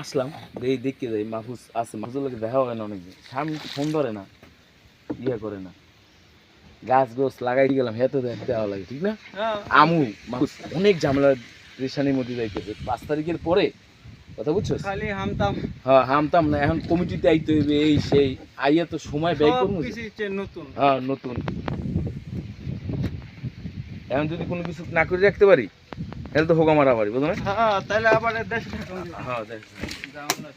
আসলাম। এই দেখতে যাই মাহফুজ আছে। মাহফুজের লোকে দেখা হয় না অনেকদিন। সামনে ফোন ধরে না ইয়ে করে না। গাছ গোছ লাগাই গেলাম হেতে দেওয়া লাগে ঠিক না? হ্যাঁ। আমু মাহফুজ অনেক ঝামেলা রেশানির মধ্যে যাইতেছে পাঁচ তারিখের পরে কথা বুঝছ? খালি হামতাম। হ্যাঁ হামতাম না এখন কমিটিতে আইতে হইবে এই সেই। আইয়া তো সময় ব্যয় করব নতুন। হ্যাঁ নতুন। এখন যদি কোনো কিছু না করে রাখতে পারি তাহলে তো হোকা মারা পারি বুঝলো? হ্যাঁ তাহলে আবার দেশে হ্যাঁ দেখ যাও না।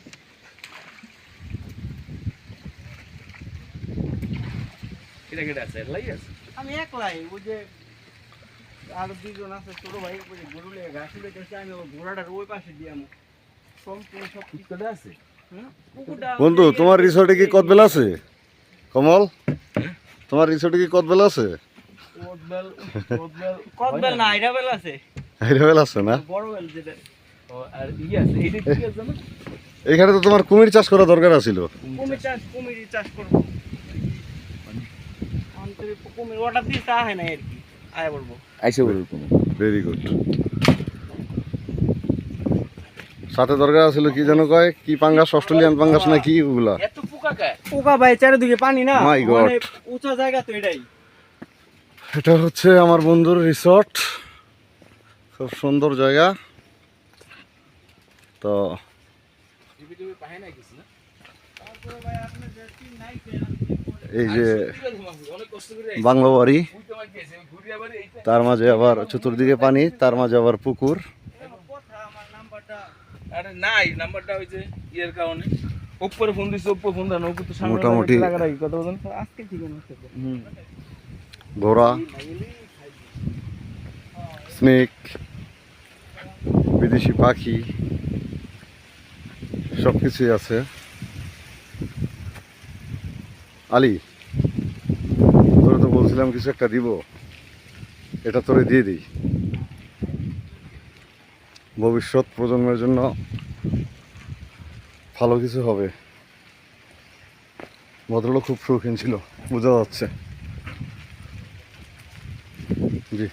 কেটে কেটে আছে এলাই আছে? আমি একলাই ওই যে আর দুজন আছে ছোট ভাই ওই যে গরু লেগে ঘাস উঠেছে আমি ওই ঘোড়াটার ওই পাশে দিয়ে আমু সম্পূর্ণ সব ঠিক আছে? বন্ধু তোমার রিসোর্টে কি কদবেল আছে? কমল? তোমার রিসোর্টে কি কদবেল আছে? কোদবেল কোদবেল। কদবেল না আইরা আছে। হেরেবেল আছে না? বড় বেল যেটা আর ইয়ে আছে এইটা ঠিক আছে না? এখানে তো তোমার কুমির চাষ করা দরকার আছিল। কুমির চাষ কুমির চাষ করব। অন্তরে কুমির অর্ডার দিয়ে তা হয় না আর কি। আয় বলব। আইসে বলুন কোনো ভেরি গুড সাথে দরকার আছিল কি যেন কয়? কি পাঙ্গাস অস্ট্রেলিয়ান পাঙ্গাস না কি ওগুলা এত পোকা ভাই চারিদিকে পানি না. মানে উঁচা জায়গা তো এটাই। এটা হচ্ছে আমার বন্ধুর রিসর্ট খুব সুন্দর জায়গা। তো এই যে বাংলো বাড়ি, তার মাঝে আবার চতুর্দিকে পানি, তার মাঝে আবার পুকুর। মোটামুটি- ঘোড়া, স্নেক। বিদেশি পাখি সব কিছুই আছে। আলি, তোরা তো বলছিলাম কিছু একটা দিব। এটা তোরে দিয়ে দিই। ভবিষ্যৎ প্রজন্মের জন্য ভালো কিছু হবে। ভদ্রলোক খুব শৌখিন ছিল, বোঝা যাচ্ছে। জি।